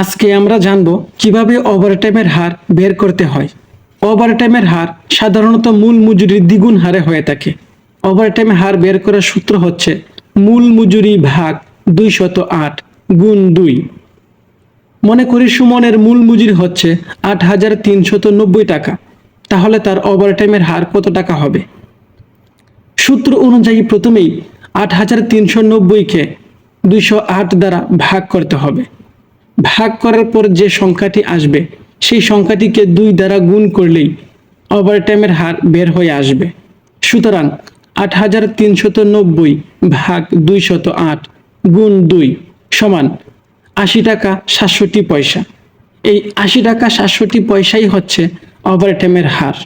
আজকে আমরা জানব কীভাবে ওভারটাইমের হার বের করতে হয়। ওভারটাইমের হার সাধারণত মূল মজুরির দ্বিগুণ হারে হয়ে থাকে। ওভারটাইমের হার বের করার সূত্র হচ্ছে মূল মজুরি ভাগ দুই শত আট গুণ দুই। মনে করি সুমনের মূল মজুরি হচ্ছে আট হাজার তিনশত নব্বই টাকা। তাহলে তার ওভারটাইমের হার কত টাকা হবে? সূত্র অনুযায়ী প্রথমেই আট হাজার তিনশো নব্বইকে দুইশো আট দ্বারা ভাগ করতে হবে। ভাগ করার পর যে সংখ্যাটি আসবে, সেই সংখ্যাটিকে দুই দ্বারা গুণ করলেই ওভারটাইমের হার বের হয়ে আসবে। সুতরাং আট হাজার তিনশত নব্বই ভাগ দুইশত আট গুণ দুই সমান আশি টাকা সাতষট্টি পয়সা। এই আশি টাকা সাতষট্টি পয়সাই হচ্ছে ওভারটাইমের হার।